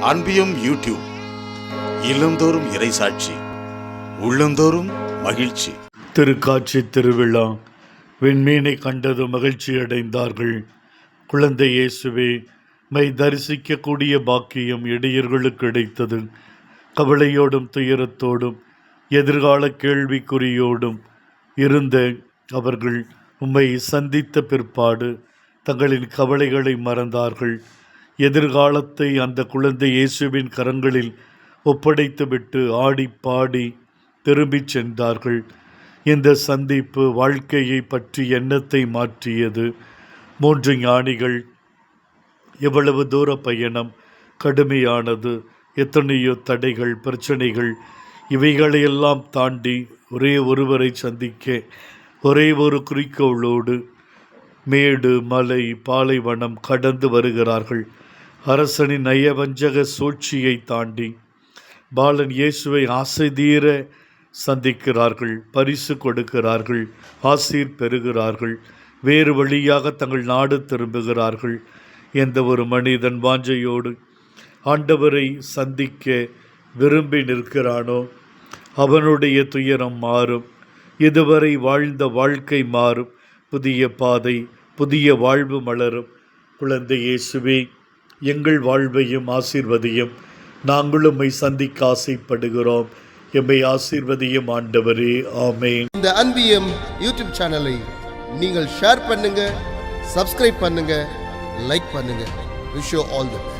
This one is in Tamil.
அன்பியும் யூடியூப் இல்லந்தோறும் இறைசாட்சி உள்ளந்தோறும் மகிழ்ச்சி. திருக்காட்சி திருவிழா. விண்மீனை கண்டது மகிழ்ச்சி அடைந்தார்கள். குழந்தை இயேசுவே மை தரிசிக்கக்கூடிய பாக்கியம் இடையர்களுக்கு கிடைத்தது. கவலையோடும் துயரத்தோடும் எதிர்கால கேள்விக்குறியோடும் இருந்த அவர்கள் உம்மை சந்தித்த பிற்பாடு தங்களின் கவலைகளை மறந்தார்கள். எதிர்காலத்தை அந்த குழந்தை இயேசுவின் கரங்களில் ஒப்படைத்துவிட்டு ஆடி பாடி திரும்பிச் சென்றார்கள். இந்த சந்திப்பு வாழ்க்கையை பற்றி எண்ணத்தை மாற்றியது. மூன்று ஞானிகள் எவ்வளவு தூர பயணம் கடுமையானது எத்தனையோ தடைகள் பிரச்சனைகள் இவைகளையெல்லாம் தாண்டி ஒரே ஒருவரை சந்திக்க ஒரே ஒரு குறிக்கோளோடு மேடு மலை பாலைவனம் கடந்து வருகிறார்கள். அரசனின் நயவஞ்சக சூழ்ச்சியை தாண்டி பாலன் இயேசுவை ஆசை தீர சந்திக்கிறார்கள் பரிசு கொடுக்கிறார்கள் ஆசீர் பெறுகிறார்கள் வேறு வழியாக தங்கள் நாடு திரும்புகிறார்கள். எந்த ஒரு மனிதன் வாஞ்சையோடு ஆண்டவரை சந்திக்க விரும்பி நிற்கிறானோ அவனுடைய துயரம் மாறும். இதுவரை வாழ்ந்த வாழ்க்கை மாறும். புதிய பாதை புதிய வாழ்வு மலரும். குழந்தை இயேசுவே எங்கள் வாழ்வையும் ஆசீர்வதியும். நாங்களும் உம்மை சந்திக்க ஆசைப்படுகிறோம். எம்மை ஆசீர்வதியும் ஆண்டவரே. ஆமே இந்த அன்பியம் யூடியூப் சேனலை நீங்கள் ஷேர் பண்ணுங்க சப்ஸ்கிரைப் பண்ணுங்க லைக் பண்ணுங்க. Wish all the best